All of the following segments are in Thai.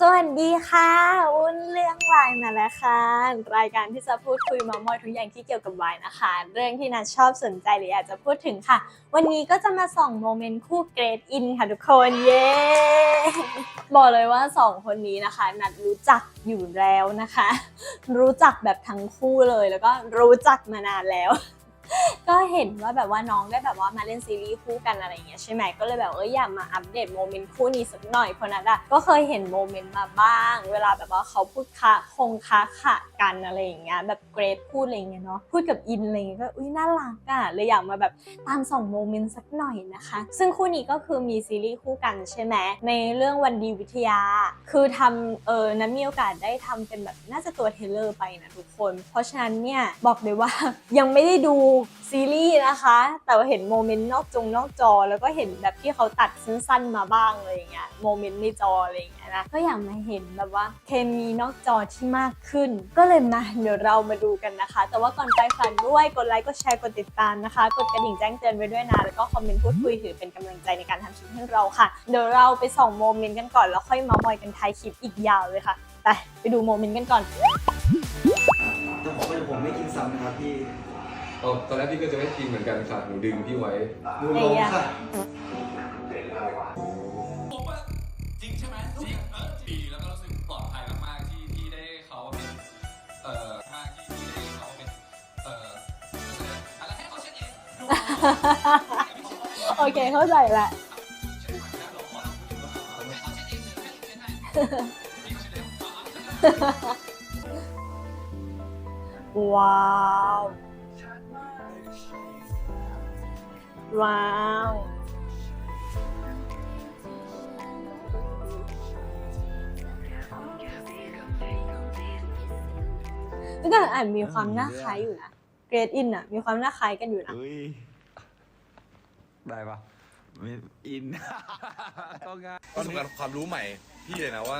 สวัสดีค่ะวุ้นเรื่องวายมาแล้วค่ะรายการที่จะพูดคุยมามอยทุกอย่างที่เกี่ยวกับวายนะคะ เรื่องที่นัทชอบสนใจหรืออยากจะพูดถึงค่ะ วันนี้ก็จะมาส่องโมเมนต์คู่เกรดอินค่ะทุกคนเย้บอกเลยว่าสองคนนี้นะคะ นัดรู้จักอยู่แล้วนะคะ รู้จักแบบทั้งคู่เลยแล้วก็รู้จักมานานแล้ว ก็เห็นว่าแบบว่าน้องได้แบบว่ามาเล่นซีรีส์คู่กันอะไรอย่างเงี้ยใช่ไหมก็เลยแบบเอออยากมาอัปเดตโมเมนต์คู่นี้สักหน่อยเพราะนัดอะก็เคยเห็นโมเมนต์มาบ้าง เวลาแบบว่าเขาพูดคะคงคะขะกันอะไรอย่างเงี้ยแบบเกรดพูดอะไรอย่างเงี้ยเนาะพูดกับอินอะไรอย่างเงี้ยก็อุ้ยน่ารักอะเลยอยากมาแบบตามส่องโมเมนต์สักหน่อยนะคะ ซึ่งคู่นี้ก็คือมีซีรีส์คู่กันใช่ไหมในเรื่องวันดีวิทยา คือทำเออนั้นมีโอกาสได้ทำเป็นแบบน่าจะตัวเทรลเลอร์ไปนะทุกคน เพราะฉะนั้นเนี่ยบอกเลยว่ายังไม่ได้ดูซีรีส์นะคะ แต่ว่าเห็นโมเมนต์นอกจงนอกจอ แล้วก็เห็นแบบที่เขาตัดสั้นๆมาบ้างอะไรอย่างเงี้ยโมเมนต์ในจออะไรอย่างเงี้ยนะก็อยากมาเห็นแบบว่าเคมีนอกจอที่มากขึ้น ก็เลยมาเดี๋ยวเรามาดูกันนะคะ แต่ว่าก่อนไปฝากด้วยกดไลค์กดแชร์กดติดตามนะคะกดกระดิ่งแจ้งเตือนไว้ด้วยนะแล้วก็คอมเมนต์พูดคุยถือเป็นกำลังใจในการทำคลิปให้เราค่ะเดี๋ยวเราไปส่องโมเมนต์กันก่อนแล้วค่อยมาท์มอยกันท้ายคลิปอีกยาวเลยค่ะไปไปดูโมเมนต์กันก่อนแต่ผมก็ผมไม่กินซ้ำนะครับพี่ เออตอนแรกพี่ก็จะไม่กินเหมือนกันค่ะหนูดึงพี่ไว้ดูลงค่ะจริงใช่ไหมจริงเออดีแล้วก็รู้สึกปลอดภัยมากๆที่ที่ได้เขาเป็นเอ่อมากที่ที่ได้เขาเป็นเอ่ออะไรให้เขาเช็ดเองโอเคเข้าใจละเช็ดใหม่นะเราขอเราพูดว่าให้เขาเช็ดเองเลยให้เช็ดให้พี่เขาเช็ดเองเอาว้ ว้าวแต่อ่านมีความน่าคล้ายอยู่นะ เกรดอินอะมีความน่าคล้ายกันอยู่นะเฮ้ย ได้ปะไม่อินก็ง่ายประสบการณ์ความรู้ใหม่ พี่เลยนะว่า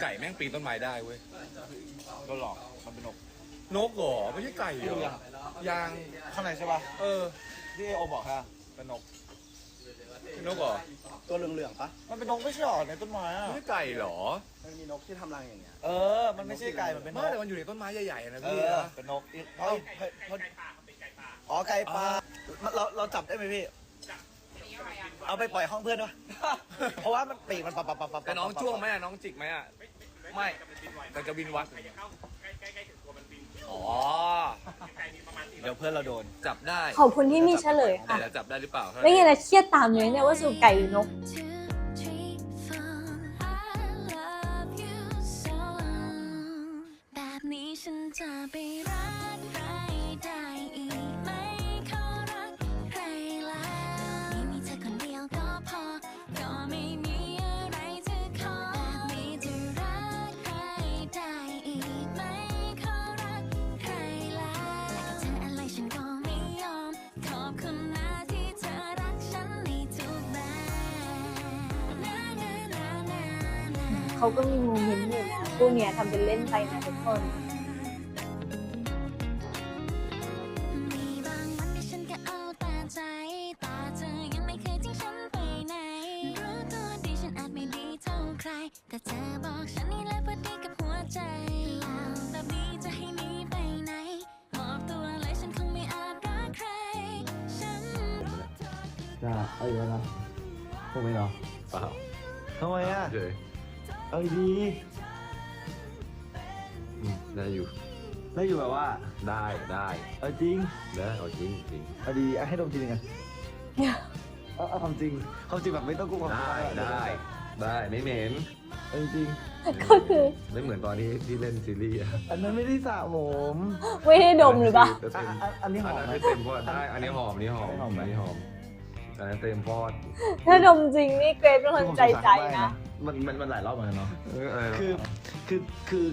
ไก่แม่งปีนต้นไม้ได้เว้ย ก็หลอกมันเป็นนก นกเหรอไม่ใช่ไก่เหรอยางข้างในใช่ปะเออที่โอบอกค่ะเป็นนกเป็นนกเหรอตัวเหลืองๆปะมันเป็นนกไม่ใช่หรอในต้นไม้อะไม่ใช่ไก่เหรอมันมีนกที่ทำรังอย่างเงี้ยเออ มันไม่ใช่ไก่มันเป็นนไม่กแต่มันอยู่ในต้นไม้ใหญ่ๆนะเอพี่อนะเป็นนกอีกเฮ้ยเฮ้ยเฮ้ยอ๋อไก่ปลาเราเราจับได้ไหมพี่ เอาไปปล่อยห้องเพื่อนวะเพราะว่ามันปีกมันปับปับปับปับแต่น้องจ้วงไหมอะน้องจิกไหมอะไม่แต่จะบินวัด อ๋อ เดี๋ยวเพื่อนเราโดนจับได้ขอบคุณที่มีเฉลยแต่ค่ะจะจับได้หรือเปล่าเท่านั้นไม่งั้นนะเครียดตามเลยเนี่ยว่าสู่ไก่หรือนก แบบนี้ฉันจะไปรั เขาก็มีโมเมนต์อยู่นะคู่เนี้ยทำเป็นเล่นไปนะทุกคนมีบางวันที่ฉันก็เอาแต่ใจแต่เธอยังไม่เคยทิ้งฉันไปไหนรู้ตัวดีฉันอาจไม่ดีเท่าใครแต่เธอบอกฉันนี่แหละพอดีกับหัวใจแล้วแบบนี้จะให้หนีไปไหนมอบตัวเลยฉันคงไม่อาจรักใคร ฉันจ้าเอาอยู่แล้วนะผมไม่หรอเปล่าทำไมอะ เฉย เอาดีอืมได้อยู่ได้อยู่แบบว่า ได้ได้เอาจริง ได้เอาจริงจริง เอาดีอะให้ดมจริงกันเอาเอาความจริงความจริงแบบไม่ต้องกู้ความได้ได้ได้ไม่เหม็นเอาจริงก็คือ ไม่เหมือนตอนที่ที่เล่นซีรีส์อะอันนั้นไม่ได้สระผมไม่ได้ดมหรือเปล่าแต่อะเต็มอะอันนี้หอัอนมนั้นไหมไม่เต็มพอดได้ อันนี้หอมอันนี้หอมอันนี้หอมไหม อันนี้หอมอันนั้นเต็มพอดถ้าดมจริงนี่เกรดเป็นคนใจใจนะ มันมันมันหลายรอบเหมือนกันเนาะ เอออะไรนะคือคือคือ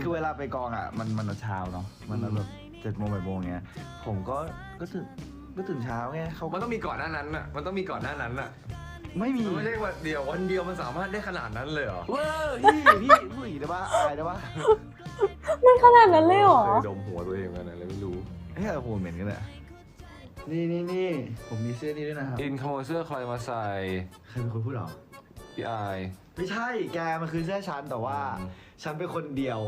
คือเวลาไปกองอะ มันมันเช้าเนาะมันแบบเจ็ดโมงแปดโมงเงี้ย ผมก็ก็ตื่นก็ตื่นเช้าไงเขามันต้องมีก่อนหน้านั้นน่ะ มันต้องมีก่อนหน้านั้นน่ะไม่มีมันไม่ใช่วันเดียววันเดียวมันสามารถได้ขนาดนั้นเลยเหรอเว้ยพี่พี่ผู้หญิงได้ปะอายได้ปะมันขนาดนั้นเลยเหรอเคยดมหัวตัวเองกันอะไรไม่รู้เฮ้ยผมเหม็นกันเลยนี่นี่นี่ผมมีเสื้อนี้ด้วยนะครับอินขโมยเสื้อใครมาใส่ใครเป็นคนพูดหรอ พี่อายไม่ใช่แกมันคือเสื้อฉันแต่ว่าอืมฉันเป็นคนเดียว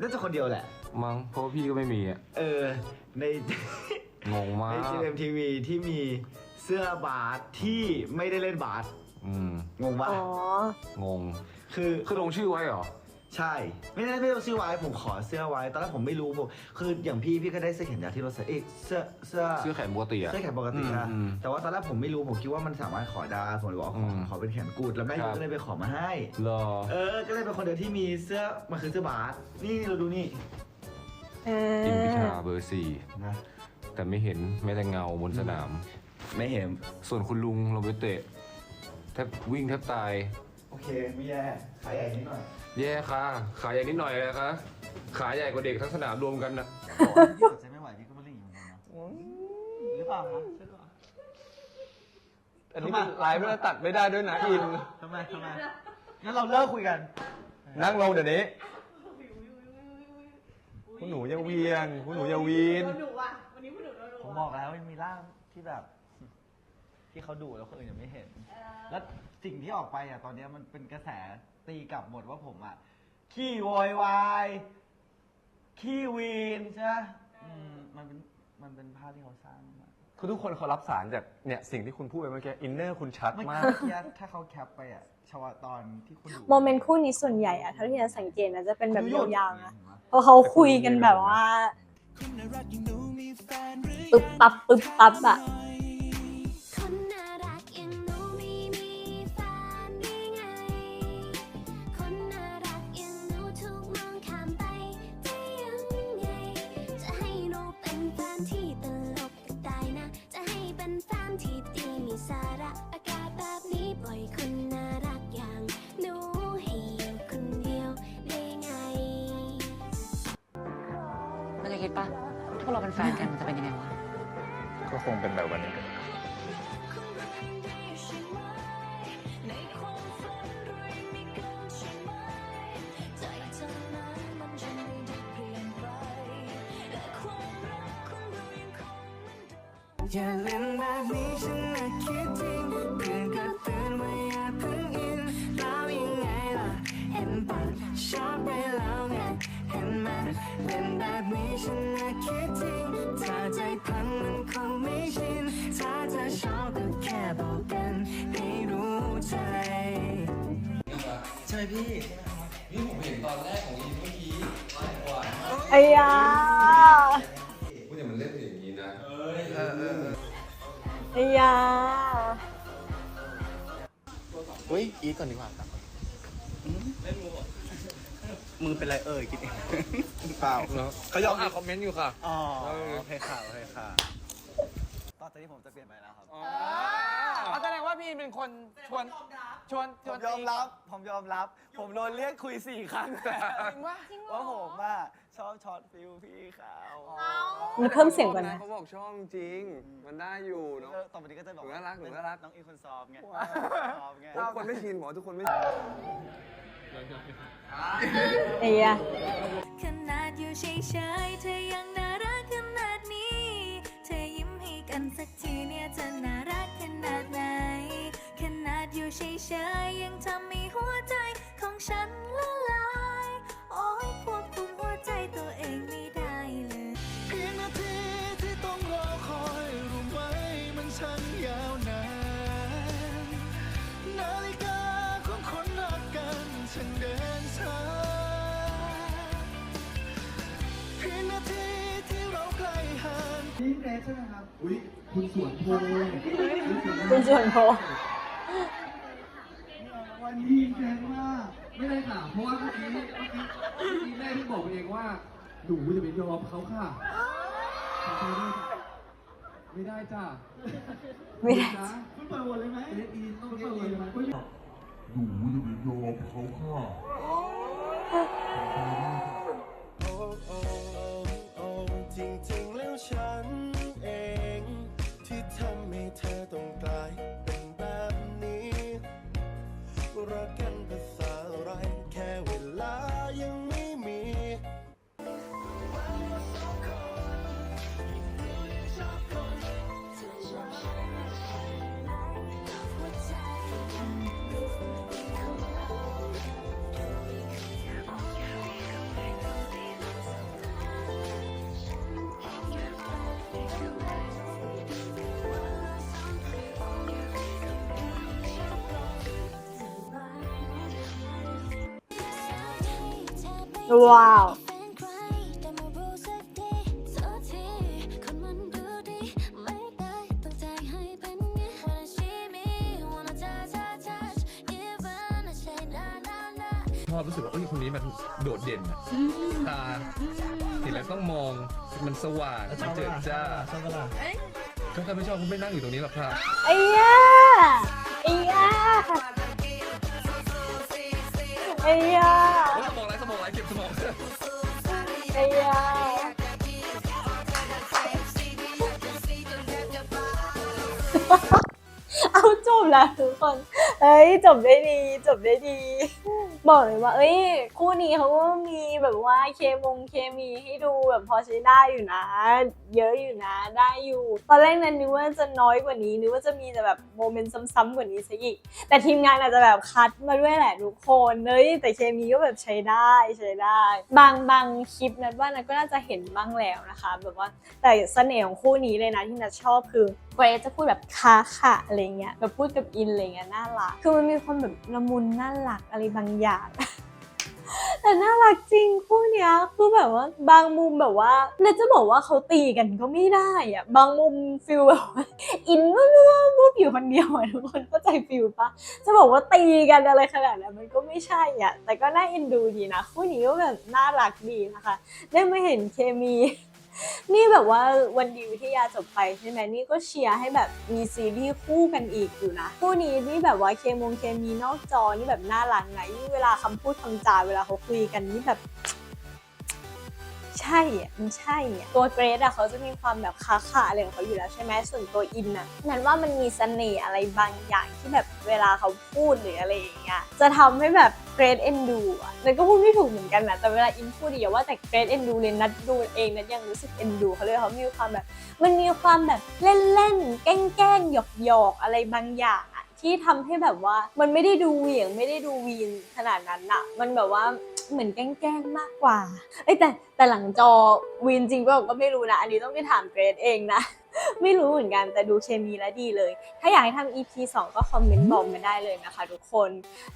น่าจะคนเดียวแหละ มั้งเพราะว่าพี่ก็ไม่มีอะ เออ ในงงมาในก GMTV ที่มีเสื้อบาสที่ไม่ได้เล่นบาสอืมงงปะอ๋อ งง คือ คือลงชื่อไว้เหรอ ใช่ ไม่ได้ไม่ต้องซื้อไว้ผมขอเสื้อไว้ ตอนแรกผมไม่รู้ผมคืออย่างพี่พี่ก็ได้เสื้อแขนยาวที่เราใส่เอ้ยเสื้อเสื้อเสื้อแขนปกติอะเสื้อแขนปกตินะอืมอืมแต่ว่าตอนแรกผมไม่รู้ผมคิดว่ามันสามารถขอได้ผมเลยบอกขออืมขอเป็นแขนกูดแล้วแม่ครัยูบก็เลยไปขอมาให้เหรอ เออ ก็เลยเป็นคนเดียวที่มีเสื้อมันคือเสื้อบาสนี่เราดูนี่เออินพิอธาเบอร์สี่นะแต่ไม่เห็นแม้แต่เงาบนสนาม ไม่เห็นส่วนคุณลุงลงไปเตะแทบวิ่งแทบตาย โอเค ไม่แย่ ขายใหญ่นิดหน่อย แย่ค่ะ ขาใหญ่นิดหน่อยเลยคะขาใหญ่กว่าเด็กทั้งสนามรวมกันนะพี่อดใจไม่ไหวพี่ก็มาเล่นอย่างนี้เหมือนกันนะหรือเปล่าครับใช่หรือเปล่าอันนี้มันไลฟ์ไม่ได้ตัดไม่ได้ด้วยนะอิน ทำไมทำไมงั้นเราเลิกคุยกัน นั่งลงเดี๋ยวนี้ คุณหนูอย่าเวียนคุณหนูอย่าวีนผมบอกแล้วมันมีร่างที่แบบ ที่เขาดูแล้วคนอื่นยังไม่เห็นแล้ว สิ่งที่ออกไปอะตอนเนี้ยมันเป็นกระแสตีกลับหมดว่าผมอะ ขี้โวยวายขี้วีนใช่ไหมอืมมันเป็นมันเป็นภาพที่เขาสร้างมาคือทุกคนเขารับสารจากเนี่ยสิ่งที่คุณพูดไปเมื่อกี้อินเนอร์คุณชัดเมื่อมาก กี้ถ้าเขาแคปไปอะชาวตอนที่คุณดูโมเมนต์คู่นี้ส่วนใหญ่อะเท่าที่จะสังเกตนะจะเป็นแบบยาวๆนะเพราะเขาคุยกันแบบว่าปึ๊บปั๊บปึ๊บปั๊บอะ เราเป็นแฟนกันมันจะเป็นยังไงวะ ก็คงเป็นแบบวันนี้ อย่าเล่นแบบนี้ฉันน่ะคิดจ ฉันน่ะคิดจริงถ้าใจพันมันคงไม่ชินถ้าจะชอบก็แค่บอกกันให้รู้ใจ ใช่ไหมพี่นี่ผมเห็นตอนแรกของอินเมื่อกี้หวานไอ้ยาคุณอย่ามันเล่นอย่างนี้นะไอ้ยาเฮ้ยอีทก่อนดีกว่าครับ มือเป็นไรเอ่ยกินเองเปล่าเขายอมอ่านคอมเมนต์อยู่ค่ะ อ๋อเออโอเคค่ะโอเคค่ะตอนนี้ผมจะเปลี่ยนไปแล้วครับอ๋อแสดงว่าพี่เป็นคนชวนชวนชผวนมยอมรับ ผมยอมรับ ผมโดนเรียกคุยสี่ครั้งจริงปะว่าผมว่าชอบช็อตฟิลพี่เขามันเพิ่มเสียงก่อนนะ เขาบอกชอบจริง มันได้อยู่เนาะ เออต่อไปนี้ก็จะบอกหนูน่ารักหนูน่ารัก น้องอีคนซอฟไงว้าวซอฟไง ทุกคนไม่ชินหมอทุกคนไม่ ไอ้ยขนาดอยู่เฉยๆเธอยังน่ารักขนาดนี้ เธอยิ้มให้กันสักทีเนี่ยจะน่ารักขนาดไหน ขนาดอยู่เฉยๆยังทำให้หัวใจของฉัน ใช่ไหมครับ อุ้ยคุณสวนโพคุณสวนโพคุณส่วนโพวันนี้แรงมากไม่ได้ค่ะ เพราะว่าเมื่อกี้เมื่อกี้เมื่อกี้แม่ที่บอกเองว่าหนูจะไปยอมเขาค่ะขอโทษด้วยค่ะไม่ได้จ้ะ ไม่ได้นะคุณเปิดวนเลยไหมเล่นอินต้องเล่นอินไหมหนูจะไปยอมเขาค่ะ na na na ชอบรู้สึกว่าเอ้ยคนนี้มันโดดเด่นอะตาเห็นแล้วต้องมองมันสว่างมันเจิดจ้าชอบเวลาก็ถ้าไม่ชอบก็ไม่นั่งอยู่ตรงนี้หรอกค่ะไอ้ย่าไอ้ย่าไอ้ย่า เอาจบแล้วทุกคน เอ้ยจบได้ดี จบได้ดี บอกเลยว่า เอ้ย คู่นี้เขาก็มีแบบว่าเคมงเคมีให้ดูแบบพอใช้ได้อยู่นะ เยอะอยู่นะ ได้อยู่ ตอนแรกนั้นนึกว่าจะน้อยกว่านี้ นึกว่าจะมีแต่แบบโมเมนต์ซ้ำๆกว่านี้ซะอีก แต่ทีมงานอาจจะแบบคัดมาด้วยแหละทุกคนเฮ้ยแต่เคมีก็แบบใช้ได้ใช้ได้ บางบางคลิปนัดว่านัดก็น่าจะเห็นบ้างแล้วนะคะ แบบว่าแต่เสน่ห์ของคู่นี้เลยนะที่นัดชอบคือ กรซจะพูดแบบคาค่ะอะไรเงี้ยแบบพูดกับอินอะไรเงี้ยน่ารัก คือมันมีความแบบละมุนน่ารักอะไรบางอย่างแต่น่ารักจริงคู่เนี้ยคือแบบว่าบางมุมแบบว่าเราจะบอกว่าเขาตีกันก็ไม่ได้อะบางมุมฟิลแบบว่าอินมุบมุบอยู่คนเดียวอะทุกคนเข้าใจฟิลปะจะบอกว่าตีกันอะไรขนาดนั้นมันก็ไม่ใช่อะแต่ก็น่าเอ็นดูดีนะคู่นี้ก็แบบน่ารักดีนะคะ ได้มาเห็นเคมี นี่แบบว่าวันดีวิทยาจบไปใช่ไหมนี่ก็เชียร์ให้แบบมีซีรีส์คู่กันอีกอยู่นะ คู่นี้นี่แบบว่าเคมงเคมีนอกจอนี่แบบน่ารักนะยิ่งเวลาคำพูดคำจาเวลาเขาคุยกันนี่แบบ ใช่อะมันใช่อะตัวเกรซอะเขาจะมีความแบบค้าขาอะไรของเขาอยู่แล้วใช่ไหมส่วนตัวอินอะนั่นว่ามันมีเสน่ห์อะไรบางอย่างที่แบบเวลาเขาพูดหรืออะไรอย่างเงี้ยจะทำให้แบบเกรซเอ็นดูอะนั่นก็พูดไม่ถูกเหมือนกันนะแต่เวลาอินพูดอย่าว่าแต่เกรซเอ็นดูเลยนัดดูเองนัดยังรู้สึกเอ็นดูเขาเลยเขามีความแบบ มันมีความแบบเล่นๆแกล้งๆหยอกๆอะไรบางอย่างอะที่ทำให้แบบว่ามันไม่ได้ดูเหวี่ยงไม่ได้ดูวีนขนาดนั้นอะมันแบบว่า เหมือนแกล้งๆมากกว่าเอ้แต่แต่หลังจอวีนจริงเปล่าก็ไม่รู้นะ อันนี้ต้องไปถามเกรดเองนะ ไม่รู้เหมือนกันแต่ดูเคมีแล้วดีเลย ถ้าอยากให้ทำ EP 2 ก็คอมเมนต์บอกมาได้เลยนะคะทุกคน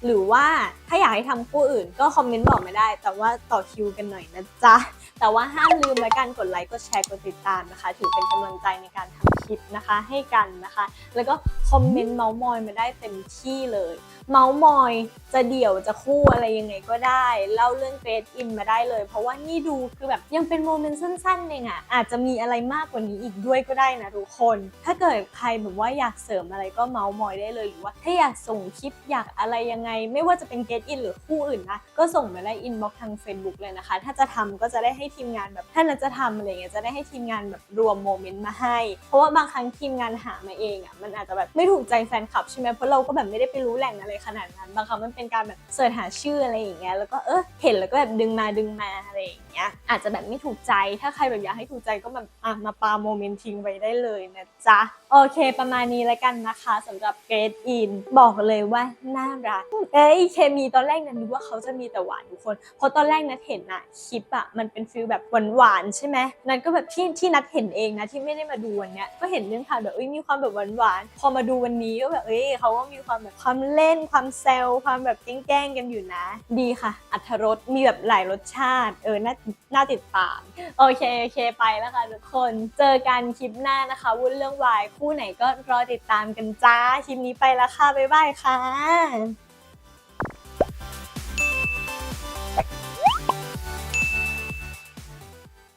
หรือว่าถ้าอยากให้ทำคู่อื่นก็คอมเมนต์บอกมาได้ แต่ว่าต่อคิวกันหน่อยนะจ๊ะ แต่ว่าห้ามลืมและกันกดไลค์กดแชร์กดติดตามนะคะ ถือเป็นกำลังใจในการทำคลิปนะคะให้กันนะคะ แล้วก็คอมเมนต์เมาส์มอยมาได้เต็มที่เลย เมาส์มอยจะเดี่ยวจะคู่อะไรยังไงก็ได้ เล่าเรื่องเกรดอินมาได้เลย เพราะว่านี่ดูคือแบบยังเป็นโมเมนต์สั้นๆเองอะอาจจะมีอะไรมากกว่านี้อีกด้วยก็ได้นะทุกคน ถ้าเกิดใครแบบว่าอยากเสริมอะไรก็เมาส์มอยได้เลยหรือว่า ถ้าอยากส่งคลิปอยากอะไรยังไง ไม่ว่าจะเป็นเกรดอินหรือคู่อื่นนะ ก็ส่งมาได้อินบ็อกทาง Facebook เลยนะคะ ถ้าจะทำก็จะได้ให้ทีมงานแบบถ้านันจะทำอะไรเงี้ยจะได้ให้ทีมงานแบบรวมโมเมนต์มาให้ เพราะว่าบางครั้งทีมงานหามาเองอะมันอาจจะแบบไม่ถูกใจแฟนคลับใช่ไหมเพราะเราก็แบบไม่ได้ไปรู้แหล่งอะไรขนาดนั้น บางครั้งมันเป็นการแบบเสิร์ชหาชื่ออะไรอย่างเงี้ยแล้วก็เออเห็นแล้วก็แบบดึงมาดึงมาอะไรอย่างเงี้ยอาจจะแบบไม่ถูกใจถ้าใครแบบอยากให้ถูกใจก็แบบอะมาปาโมเมนต์ทิ้งไว้ได้เลยนะจ๊ะ โอเคประมาณนี้แล้วกันนะคะสำหรับเกรดอินบอกเลยว่าน่ารัก เอ้ยเคมีตอนแรกนั้นนึกว่าเขาจะมีแต่หวานทุกคน เพราะตอนแรกนัดเห็นอะคลิปอะมันเป็นฟิลแบบหวานๆใช่ไหมนัดก็แบบที่ที่นัดเห็นเองนะที่ไม่ได้มาดูวันเนี้ยก็เห็นเรื่องข่าวแบบเอ้ยมีความแบบหวานๆพอมาดูวันนี้ก็แบบเอ้ยเขาก็มีความแบบความเล่นความแซวความแบบแกล้งกันอยู่นะ ดีค่ะ อัธรสมีแบบหลายรสชาติ เออน่าน่าติดตาม โอเคโอเคไปแล้วค่ะทุกคน เจอกันคลิปหน้านะคะ วุ้นเรื่องวายคู่ไหนก็รอติดตามกันจ้าคลิปนี้ไปแล้วค่ะบ๊ายบายค่ะ